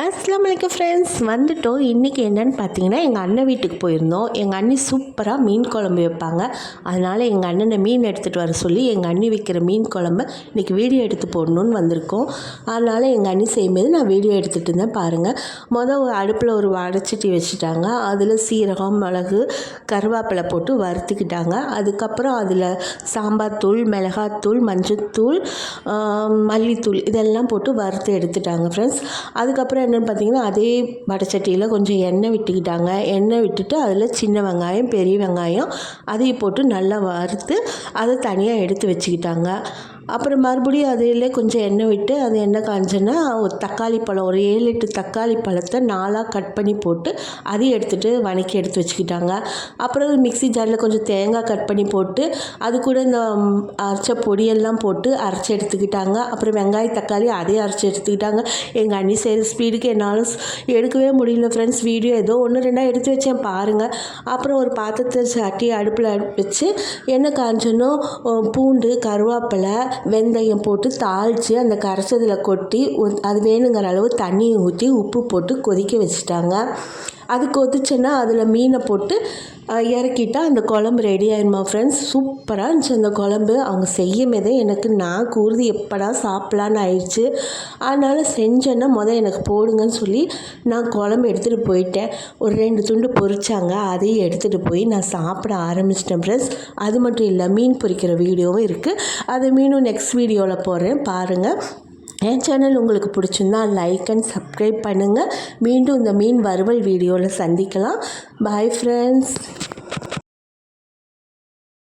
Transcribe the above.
அஸ்லாம் வலைக்கம் ஃப்ரெண்ட்ஸ் வந்துட்டோம். இன்றைக்கி என்னன்னு பார்த்தீங்கன்னா எங்கள் அண்ணன் வீட்டுக்கு போயிருந்தோம். எங்கள் அண்ணி சூப்பராக மீன் குழம்பு வைப்பாங்க. அதனால் எங்கள் அண்ணனை மீன் எடுத்துகிட்டு வர சொல்லி எங்கள் அண்ணி வைக்கிற மீன் குழம்பு இன்றைக்கி வீடியோ எடுத்து போடணுன்னு வந்திருக்கோம். அதனால் எங்கள் அண்ணி செய்யும்போது நான் வீடியோ எடுத்துகிட்டு இருந்தேன். பாருங்கள் மொதல் அடுப்பில் ஒரு வடைச்சட்டி வச்சுட்டாங்க. அதில் சீரகம் மிளகு கருவேப்பிலை போட்டு வறுத்துக்கிட்டாங்க. அதுக்கப்புறம் அதில் சாம்பார் தூள் மிளகாத்தூள் மஞ்சத்தூள் ஆம், மல்லித்தூள் இதெல்லாம் போட்டு வறுத்து எடுத்துட்டாங்க ஃப்ரெண்ட்ஸ் அதுக்கப்புறம் என்னென்னு பார்த்தீங்கன்னா அதே வடைச்சட்டியில் கொஞ்சம் எண்ணெய் விட்டுக்கிட்டாங்க. எண்ணெய் விட்டுட்டு அதில் சின்ன வெங்காயம் பெரிய வெங்காயம் அதையும் போட்டு நல்லா வறுத்து அதை தனியாக எடுத்து வச்சுக்கிட்டாங்க. அப்புறம் மறுபடியும் அதிலே கொஞ்சம் எண்ணெய் விட்டு அது எண்ணெய் காஞ்சோன்னா ஒரு தக்காளி பழம் ஒரு ஏழு எட்டு தக்காளி பழத்தை நாலாக கட் பண்ணி போட்டு அதையும் எடுத்துகிட்டு வணக்கி எடுத்து வச்சுக்கிட்டாங்க. அப்புறம் மிக்ஸி ஜாரில் கொஞ்சம் தேங்காய் கட் பண்ணி போட்டு அது கூட இந்த அரைச்ச பொடியெல்லாம் போட்டு அரைச்சி எடுத்துக்கிட்டாங்க. அப்புறம் வெங்காய தக்காளி அதையும் அரைச்சி எடுத்துக்கிட்டாங்க. எங்கள் அண்ணி செய்கிற ஸ்பீடுக்கு என்னால் எடுக்கவே முடியல ஃப்ரெண்ட்ஸ் வீடியோ ஏதோ ஒன்று ரெண்டாக எடுத்து வச்சேன் பாருங்கள் அப்புறம் ஒரு பாத்திரத்தை சட்டி அடுப்பில் வச்சு எண்ணெய் காஞ்சனும் பூண்டு கருவேப்பிலை வெந்தயம் போட்டு தாளித்து அந்த கரைச்சதில் கொட்டி அது வேணுங்கிற அளவு தண்ணியை ஊற்றி உப்பு போட்டு கொதிக்க வச்சுட்டாங்க. அது கொதிச்சுன்னா அதில் மீனை போட்டு இறக்கிட்டால் இறக்கிட்டா அந்த குழம்பு ரெடி ஆயிருமா ஃப்ரெண்ட்ஸ் சூப்பராக இருந்துச்சு அந்த குழம்பு. அவங்க செய்யும் போதே எனக்கு நான் கூறுது எப்படா சாப்பிட்லான்னு ஆயிடுச்சு. அதனால் செஞ்சேன்னா முதல் எனக்கு போடுங்கன்னு சொல்லி நான் குழம்பு எடுத்துகிட்டு போயிட்டேன். ஒரு ரெண்டு துண்டு பொறிச்சாங்க அதையும் எடுத்துகிட்டு போய் நான் சாப்பிட ஆரம்பிச்சிட்டேன் ஃப்ரெண்ட்ஸ் அது மட்டும் இல்லை மீன் பொறிக்கிற வீடியோவும் இருக்குது அது மீனும் நெக்ஸ்ட் வீடியோவில் போடுறேன் பாருங்கள் என் சேனல் உங்களுக்கு பிடிச்சிருந்தா லைக் அண்ட் சப்ஸ்கிரைப் பண்ணுங்கள் மீண்டும் இந்த மீன் வறுவல் வீடியோவில் சந்திக்கலாம். Bye friends